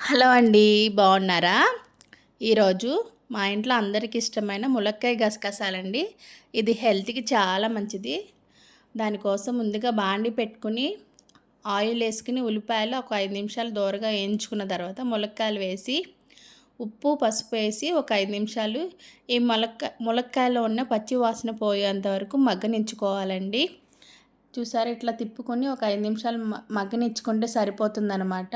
Hello అండి బాగున్నారా? ఈరోజు మా ఇంట్లో అందరికి ఇష్టమైన ములక్కాయ గసగసాలండి. ఇది హెల్త్కి చాలా మంచిది. దానికోసం ముందుగా బాండి పెట్టుకుని ఆయిల్ వేసుకుని ఉల్లిపాయలు ఒక ఐదు నిమిషాలు దూరగా వేయించుకున్న తర్వాత ములక్కాయలు వేసి ఉప్పు పసుపు వేసి ఒక ఐదు నిమిషాలు ఈ ములక్క ములక్కాయలో ఉన్న పచ్చి వాసన పోయేంత వరకు మగ్గనించుకోవాలండి చూసారు ఇట్లా తిప్పుకొని ఒక ఐదు నిమిషాలు మగ్గనిచ్చుకుంటే సరిపోతుందనమాట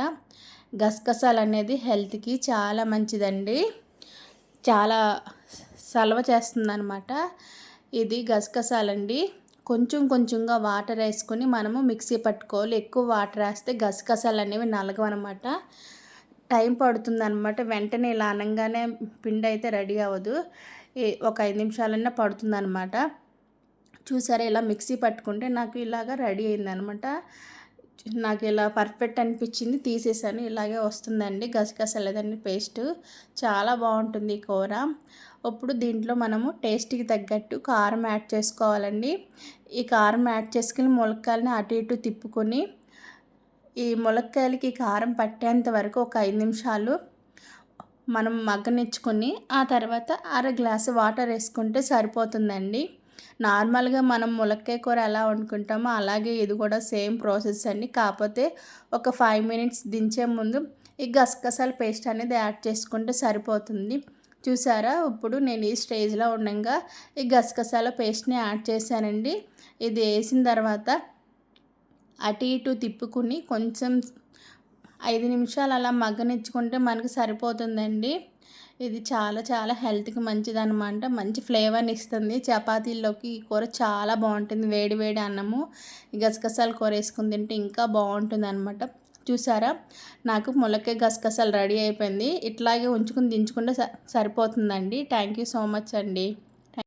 గసగసాలు అనేది హెల్త్కి చాలా మంచిదండి. చాలా సలవ చేస్తుందనమాట ఇది గసగసాలండి. కొంచెం కొంచెంగా వాటర్ వేసుకొని మనము మిక్సీ పట్టుకోవాలి. ఎక్కువ వాటర్ వేస్తే గసగసాలు అనేవి నలగవన్నమాట. టైం పడుతుందన్నమాట. వెంటనే ఇలా అనగానే పిండి అయితే రెడీ అవ్వదు. ఒక ఐదు నిమిషాలన్నా పడుతుందనమాట చూసారా ఇలా మిక్సీ పట్టుకుంటే నాకు ఇలాగ రెడీ అయిందనమాట నాకు ఇలా పర్ఫెక్ట్ అనిపించింది తీసేసాను. ఇలాగే వస్తుందండి. గసగసలేదండి పేస్ట్. చాలా బాగుంటుంది కూర. ఇప్పుడు దీంట్లో మనము టేస్ట్కి తగ్గట్టు కారం యాడ్ చేసుకోవాలండి. ఈ కారం యాడ్ చేసుకుని ములక్కాయలని అటు ఇటు తిప్పుకొని ఈ ములక్కాయలకి కారం పట్టేంత వరకు ఒక ఐదు నిమిషాలు మనం మగ్గనిచ్చుకొని ఆ తర్వాత అర గ్లాసు వాటర్ వేసుకుంటే సరిపోతుందండి. నార్మల్గా మనం ములక్కాయ కూర ఎలా వండుకుంటామో అలాగే ఇది కూడా సేమ్ ప్రాసెస్ అండి. కాకపోతే ఒక ఫైవ్ మినిట్స్ దించే ముందు ఈ గసగసాల పేస్ట్ అనేది యాడ్ చేసుకుంటే సరిపోతుంది. చూసారా? ఇప్పుడు నేను ఈ స్టేజ్లో ఉండగా ఈ గసగసాల పేస్ట్ని యాడ్ చేశానండి. ఇది వేసిన తర్వాత అటు ఇటు తిప్పుకుని కొంచెం ఐదు నిమిషాలు అలా మగ్గనిచ్చుకుంటే మనకు సరిపోతుందండి. ఇది చాలా చాలా హెల్త్కి మంచిదనమాట. మంచి ఫ్లేవర్ని ఇస్తుంది. చపాతీల్లోకి ఈ కూర చాలా బాగుంటుంది. వేడి వేడి అన్నము గసగసాలు కూర వేసుకుని తింటే ఇంకా బాగుంటుంది అనమాట చూసారా? నాకు ములక్కాయ గసగసాలు రెడీ అయిపోయింది. ఇట్లాగే ఉంచుకుని దించుకుంటే సరిపోతుందండి. థ్యాంక్ యూ సో మచ్ అండి.